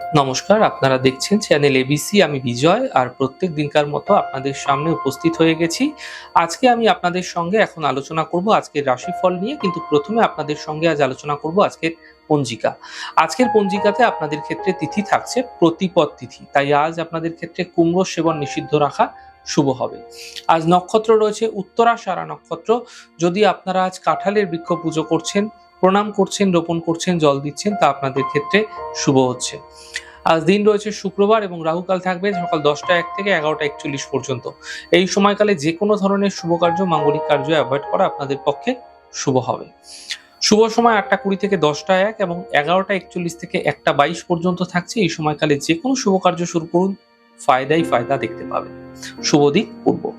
নমস্কার, আপনারা দেখছেন চ্যানেল এবিসি আমি বিজয়, আর প্রত্যেক দিনকার মতো আপনাদের সামনে উপস্থিত হয়ে গেছি। আজকে আমি আপনাদের সঙ্গে এখন আলোচনা করব আজকের রাশিফল নিয়ে, কিন্তু প্রথমে আপনাদের সঙ্গে আজ আলোচনা করব আজকের পঞ্জিকা। আজকের পঞ্জিকাতে আপনাদের ক্ষেত্রে তিথি থাকছে প্রতিপদ তিথি, তাই আজ আপনাদের ক্ষেত্রে কুমড়ো সেবন নিষিদ্ধ রাখা শুভ হবে। আজ নক্ষত্র রয়েছে উত্তরা সারা নক্ষত্র, যদি আপনারা আজ কাঁঠালের বৃক্ষ পুজো করছেন প্রণাম করছেন, রোপণ করছেন, জল দিচ্ছেন, তা আপনাদের ক্ষেত্রে শুভ হচ্ছে। আজ দিন রয়েছে শুক্রবার এবং রাহুকাল থাকবে সকাল দশটা এক থেকে এগারোটা একচল্লিশ পর্যন্ত। এই সময়কালে যে কোনো ধরনের শুভ কার্য, মাঙ্গলিক কার্য অ্যাভয়েড করা আপনাদের পক্ষে শুভ হবে। শুভ সময় আটটা কুড়ি থেকে দশটা এক এবং এগারোটা একচল্লিশ থেকে একটা বাইশ পর্যন্ত থাকছে। এই সময়কালে যে কোনো শুভ কার্য শুরু করুন। ফায়দাই ফায়দা দেখতে পাবেন। শুভ দিক, পূর্ব।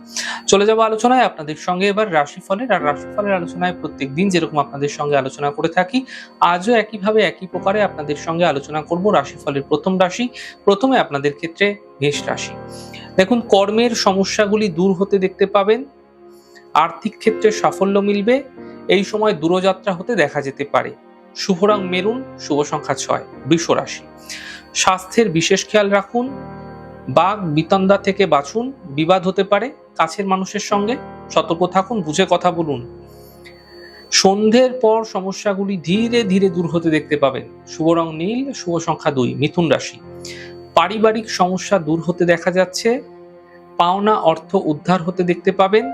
চলে যাব আলোচনায় আপনাদের সঙ্গে এবার রাশিফলের। আর রাশিফলের আলোচনায় প্রত্যেক দিন যেরকম আপনাদের সঙ্গে আলোচনা করে থাকি, আজও একইভাবে একই প্রকারে আপনাদের সঙ্গে আলোচনা করব রাশিফলের প্রথম রাশি। প্রথমে আপনাদের ক্ষেত্রে মেষ রাশি। দেখুন, কর্মের সমস্যাগুলি দূর হতে দেখতে পাবেন। আর্থিক ক্ষেত্রে সাফল্য মিলবে। এই সময় দূরযাত্রা হতে দেখা যেতে পারে। শুভরাং মেরুন, শুভ সংখ্যা ছয়, বৃষ রাশি। স্বাস্থ্যের বিশেষ খেয়াল রাখুন। বাঘ বিতন্দা থেকে বাঁচুন বিবাদ হতে পারে, কাছের মানুষের সঙ্গে সতর্ক থাকুন, বুঝে কথা বলুন। সন্ধ্যের পর সমস্যাগুলি ধীরে ধীরে দূর হতে দেখতে পাবেন। শুভ রং নীল, শুভ সংখ্যা দুই, মিথুন রাশি। পারিবারিক সমস্যা দূর হতে দেখা যাচ্ছে। পাওনা অর্থ উদ্ধার হতে দেখতে পাবেন।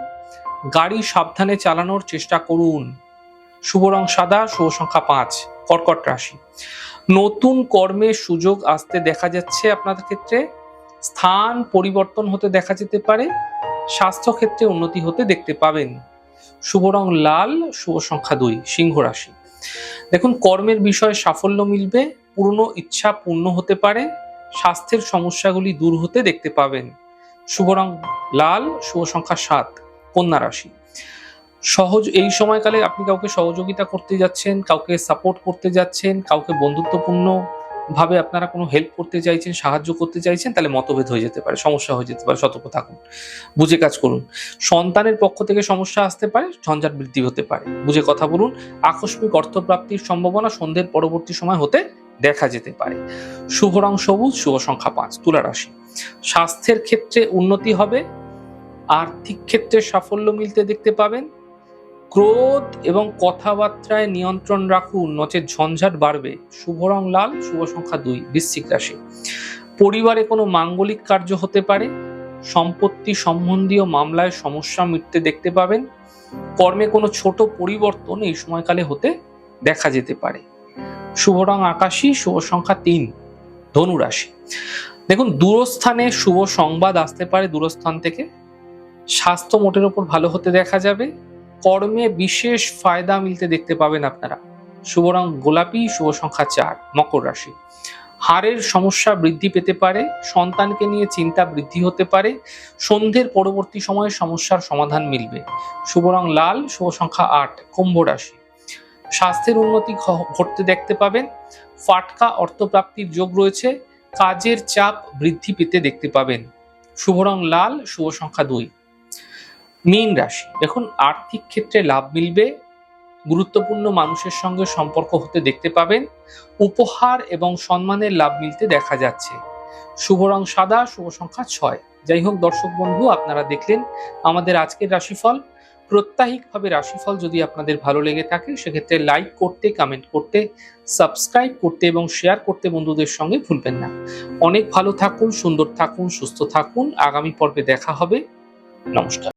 গাড়ি সাবধানে চালানোর চেষ্টা করুন। শুভ রং সাদা, শুভ সংখ্যা পাঁচ, কর্কট রাশি। নতুন কর্মের সুযোগ আসতে দেখা যাচ্ছে আপনাদের ক্ষেত্রে। স্থান পরিবর্তন হতে দেখা যেতে পারে, স্বাস্থ্য ক্ষেত্রে উন্নতি হতে দেখতে পাবেন। শুভ রং লাল, শুভ সংখ্যা দুই, সিংহ রাশি। দেখুন, কর্মের বিষয়ে সাফল্য মিলবে, পুরনো ইচ্ছা পূর্ণ হতে পারে, স্বাস্থ্যের সমস্যাগুলি দূর হতে দেখতে পাবেন। শুভ রং লাল, শুভ সংখ্যা সাত, কন্যা রাশি। সহজ, এই সময়কালে আপনি কাউকে সহযোগিতা করতে যাচ্ছেন, কাউকে সাপোর্ট করতে যাচ্ছেন, কাউকে বন্ধুত্বপূর্ণ ভাবে আপনারা কোনো হেল্প করতে চাইছেন, সাহায্য করতে চাইছেন, তাহলে মতভেদ হয়ে যেতে পারে, সমস্যা হয়ে যেতে পারে, সতর্ক থাকুন। বুঝে কাজ করুন। সন্তানের পক্ষ থেকে সমস্যা আসতে পারে, ঝঞ্ঝাট বৃদ্ধি হতে পারে। বুঝে কথা বলুন, আকস্মিক অর্থপ্রাপ্তির সম্ভাবনা সন্ধ্যের পরবর্তী সময় হতে দেখা যেতে পারে। শুভ রং সবুজ, শুভ সংখ্যা পাঁচ, তুলা রাশি। স্বাস্থ্যের ক্ষেত্রে উন্নতি হবে, আর্থিক ক্ষেত্রে সাফল্য মিলতে দেখতে পাবেন ক্রোধ এবং কথাবার্তায় নিয়ন্ত্রণ রাখুন। নচেত ঝঞ্ঝাট বাড়বে। শুভ রং লাল, শুভ সংখ্যা দুই, বৃশ্চিক রাশি। পরিবারে কোনো মাঙ্গলিক কার্য হতে পারে। সম্পত্তি সম্বন্ধীয় মামলায় সমস্যা মিটতে দেখতে পাবেন। কর্মে কোনো ছোট পরিবর্তন এই সময়কালে হতে দেখা যেতে পারে। শুভ রং আকাশী, শুভ সংখ্যা তিন ধনুরাশি দেখুন, দূরস্থানে শুভ সংবাদ আসতে পারে দূরস্থান থেকে। স্বাস্থ্য মোটের ওপর ভালো হতে দেখা যাবে। কর্মে বিশেষ ফায়দা মিলতে দেখতে পাবেন আপনারা। শুভ রং গোলাপি, শুভ সংখ্যা চার, মকর রাশি। হাড়ের সমস্যা বৃদ্ধি পেতে পারে, সন্তানকে নিয়ে চিন্তা বৃদ্ধি হতে পারে, সন্ধ্যের পরবর্তী সময়ে সমস্যার সমাধান মিলবে। শুভ রং লাল, শুভ সংখ্যা আট, কুম্ভ রাশি। স্বাস্থ্যের উন্নতি ঘটতে দেখতে পাবেন। ফাটকা অর্থপ্রাপ্তির যোগ রয়েছে, কাজের চাপ বৃদ্ধি পেতে দেখতে পাবেন। শুভ রং লাল, শুভ সংখ্যা দুই। মীন রাশি। দেখুন, আর্থিক ক্ষেত্রে লাভ মিলবে, গুরুত্বপূর্ণ মানুষের সঙ্গে সম্পর্ক হতে দেখতে পাবেন, উপহার এবং সম্মানের লাভ মিলতে দেখা যাচ্ছে। শুভ রং সাদা, শুভ সংখ্যা ছয়। যাই হোক, দর্শক বন্ধু, আপনারা দেখলেন আমাদের আজকের রাশিফল। প্রত্যাহিকভাবে রাশিফল যদি আপনাদের ভালো লেগে থাকে, সেক্ষেত্রে লাইক করতে, কমেন্ট করতে, সাবস্ক্রাইব করতে এবং শেয়ার করতে বন্ধুদের সঙ্গে ভুলবেন না। অনেক ভালো থাকুন, সুন্দর থাকুন, সুস্থ থাকুন। আগামী পর্বে দেখা হবে। নমস্কার।